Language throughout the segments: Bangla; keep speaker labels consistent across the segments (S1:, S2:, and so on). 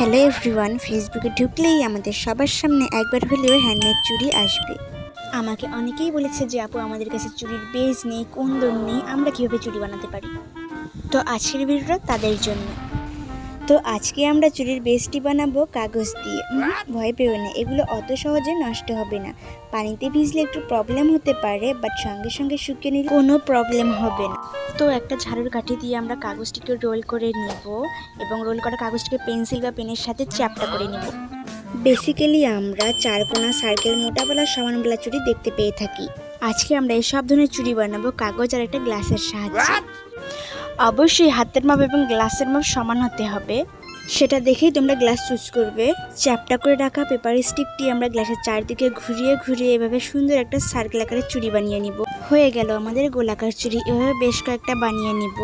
S1: হ্যালো এভরিওয়ান ফেসবুকে ঢুকলেই আমাদের সবার সামনে একবার হলেও হ্যান্ডমেড চুড়ি আসবে। আমাকে অনেকেই বলেছে যে আপু, আমাদের কাছে চুড়ির বেজ নেই কোন কোন্দন নেই, আমরা কীভাবে চুড়ি বানাতে পারি? তো আজকের ভিডিওটা তাদের জন্য। তো আজকে আমরা চুড়ির বেসটি বানাবো কাগজ দিয়ে। ভয় পেও না, এগুলো অত সহজে নষ্ট হবে না। পানিতে ভিজলে একটু প্রবলেম হতে পারে বাট সঙ্গে সঙ্গে শুকিয়ে নিলে কোনো প্রবলেম হবে না। তো একটা ঝাড়ুর কাঠি দিয়ে আমরা কাগজটিকে রোল করে নেব এবং রোল করা কাগজটিকে পেন্সিল বা পেনের সাথে চ্যাপটা করে নেব। বেসিক্যালি আমরা চারকোনা সার্কেল মোটাবেলা সমানবেলা চুড়ি দেখতে পেয়ে থাকি। আজকে আমরা এই সব ধরনের চুড়ি বানাবো কাগজ আর একটা গ্লাসের সাহায্যে। অবশ্যই হাতের মাপ এবং গ্লাসের মাপ সমান হতে হবে। সেটা দেখেই তোমরা গ্লাস চুজ করবে। চ্যাপটা করে রাখা পেপার স্টিকটি আমরা গ্লাসের চারদিকে ঘুরিয়ে ঘুরিয়ে এভাবে সুন্দর একটা সার্কেল আকারে চুড়ি বানিয়ে নিব। হয়ে গেল আমাদের গোলাকার চুড়ি। এভাবে বেশ কয়েকটা বানিয়ে নিব।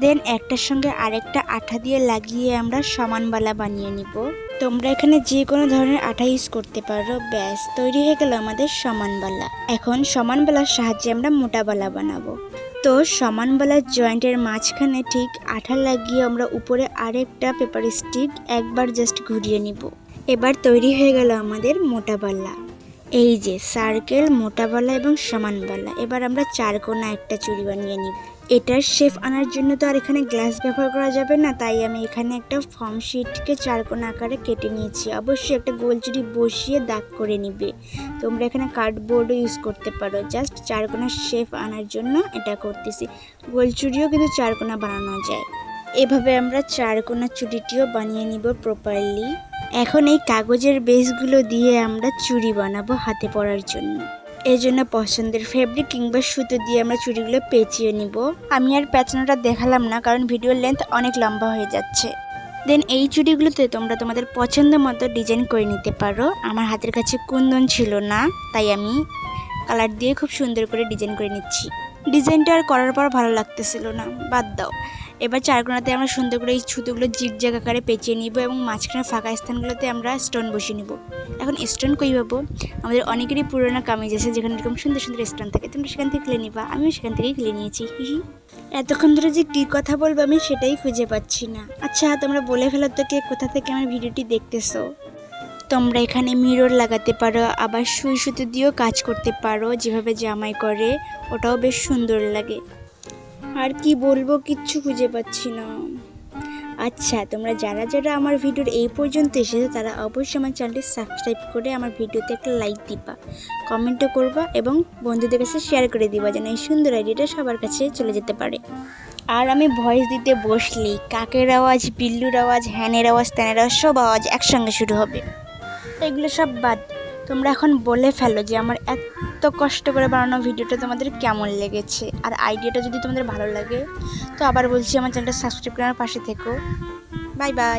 S1: দেন একটার সঙ্গে আরেকটা আঠা দিয়ে লাগিয়ে আমরা সমান বালা বানিয়ে নিব। তোমরা এখানে যে কোনো ধরনের আঠা ইউজ করতে পারো। ব্যাস, তৈরি হয়ে গেল আমাদের সমান বালা। এখন সমান বালার সাহায্যে আমরা মোটা বালা বানাবো। তো সমান বলার জয়েন্টের মাঝখানে ঠিক আঠা লাগিয়ে আমরা উপরে আরেকটা পেপার স্টিক একবার জাস্ট ঘুরিয়ে নিব। এবার তৈরি হয়ে গেল আমাদের মোটা বাল্লা এই যে সার্কেল মোটা বালা এবং সমান বালা এবার আমরা চার কোনা একটা চুড়ি বানিয়ে নিব। এটার শেফ আনার জন্য তো আর এখানে গ্লাস ব্যবহার করা যাবে না, তাই আমি এখানে একটা ফর্ম শিটকে চারকোনা আকারে কেটে নিয়েছি। অবশ্যই একটা গোল চুড়ি বসিয়ে দাগ করে নিবে। তোমরা এখানে কার্ডবোর্ডও ইউজ করতে পারো। জাস্ট চারকোনা শেফ আনার জন্য এটা করতেছি। গোল চুড়িও কিন্তু চারকোনা বানানো যায়। এভাবে আমরা চারকোনা চুড়িটিও বানিয়ে নিব প্রপারলি এখন এই কাগজের বেসগুলো দিয়ে আমরা চুড়ি বানাবো হাতে পরার জন্য। এই জন্য পছন্দের ফেব্রিক কিংবা সুতো দিয়ে আমরা চুড়িগুলো পেঁচিয়ে নিব। আমি আর পেঁচানোটা দেখালাম না, কারণ ভিডিওর লেন্থ অনেক লম্বা হয়ে যাচ্ছে। দেন এই চুড়িগুলোতে তোমরা তোমাদের পছন্দ মতো ডিজাইন করে নিতে পারো। আমার হাতের কাছে কুন্দন ছিল না, তাই আমি কালার দিয়ে খুব সুন্দর করে ডিজাইন করে নিচ্ছি। ডিজাইনটা আর করার পর ভালো লাগতেছিল না, বাদ দাও। এবার চারকোনাতে আমরা সুন্দর করে এই ছুতোগুলো জিগজ্যাগ আকারে পেঁচিয়ে নিব এবং মাঝখানে ফাঁকা স্থানগুলোতে আমরা স্টোন বসিয়ে নিব। এখন স্টোন কই পাবো? আমাদের অনেকেরই পুরোনো কামিজ আছে যেখানে এরকম সুন্দর সুন্দর স্টোন থাকে। তোমরা সেখান থেকে খুলে নিবা। আমিও সেখান থেকেই খুলে নিয়েছি। হিহি এতক্ষণ ধরে যে কী কথা বলব আমি সেটাই খুঁজে পাচ্ছি না। আচ্ছা তোমরা বলে ফেলো তো কে কোথা থেকে আমার ভিডিওটি দেখতেছো। তোমরা এখানে মিরর লাগাতে পারো, আবার সুই সুতো দিয়েও কাজ করতে পারো, যেভাবে জামাই করে, ওটাও বেশ সুন্দর লাগে। আর কি বলব, কিচ্ছু খুঁজে পাচ্ছি না। আচ্ছা তোমরা যারা যারা আমার ভিডিওর এই পর্যন্ত এসেছ, তারা অবশ্যই আমার চ্যানেলটি সাবস্ক্রাইব করে আমার ভিডিওতে একটা লাইক দিবা কমেন্টও করবা এবং বন্ধুদের কাছে শেয়ার করে দিবা, যেন এই সুন্দর আইডিয়াটা সবার কাছে চলে যেতে পারে। আর আমি ভয়েস দিতে বসলেই কাকের আওয়াজ, বিল্লুর আওয়াজ, হ্যানের আওয়াজ ত্যানের আওয়াজ, সব আওয়াজ একসঙ্গে শুরু হবে। এগুলো সব বাদ তোমরা এখন বলে ফেলো যে আমার এত কষ্ট করে বানানো ভিডিওটা তোমাদের কেমন লেগেছে? আর আইডিয়াটা যদি তোমাদের ভালো লাগে, তো আবার বলছি আমার চ্যানেলটা সাবস্ক্রাইব করার পাশে থেকো। Bye bye